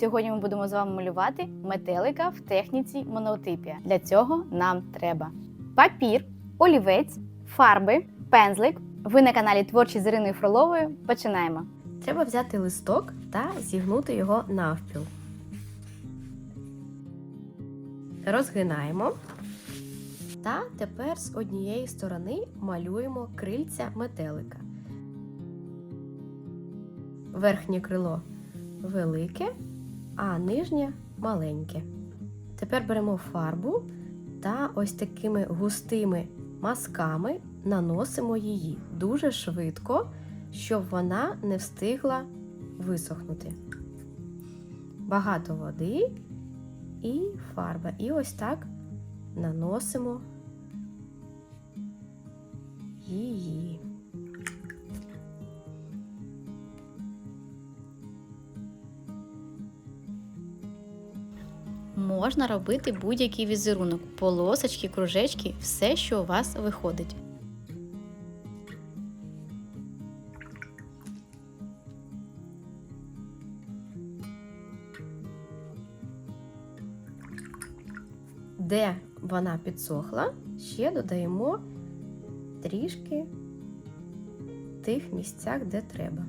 Сьогодні ми будемо з вами малювати метелика в техніці монотипія. Для цього нам треба папір, олівець, фарби, пензлик. Ви на каналі Творчі з Іриною Фроловою. Починаємо. Треба взяти листок та зігнути його навпіл. Розгинаємо. Та тепер з однієї сторони малюємо крильця метелика. Верхнє крило велике, а нижнє маленьке. Тепер беремо фарбу та ось такими густими мазками наносимо її дуже швидко, щоб вона не встигла висохнути. Багато води і фарба. І ось так наносимо її. Можна робити будь-який візерунок, полосочки, кружечки, все, що у вас виходить. Де вона підсохла, ще додаємо трішки тих місцях, де треба.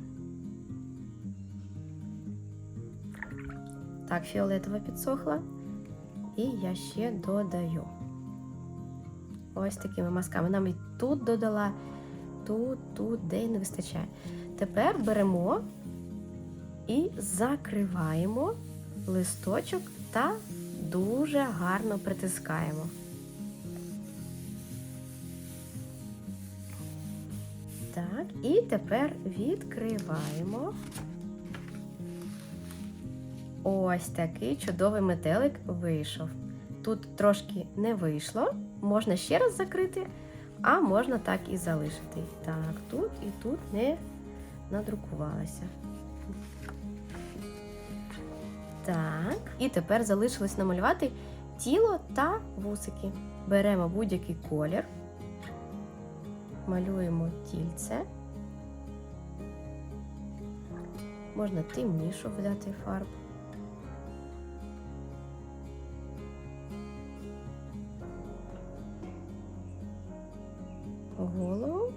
Так, фіолетова підсохла. І я ще додаю. Ось такими мазками. Нам і тут додала, тут, тут, де не вистачає. Тепер беремо і закриваємо листочок та дуже гарно притискаємо. Так, і тепер відкриваємо. Ось такий чудовий метелик вийшов. Тут трошки не вийшло, можна ще раз закрити, а можна так і залишити. Так, тут і тут не надрукувалося. Так, і тепер залишилось намалювати тіло та вусики. Беремо будь-який колір, малюємо тільце. Можна темнішу взяти фарбу. Голову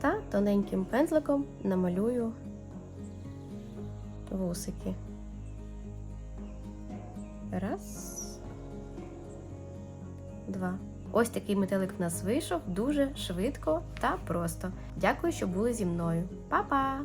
та тоненьким пензликом намалюю вусики. Раз, два. Ось такий метелик в нас вийшов дуже швидко та просто. Дякую, що були зі мною. Па-па!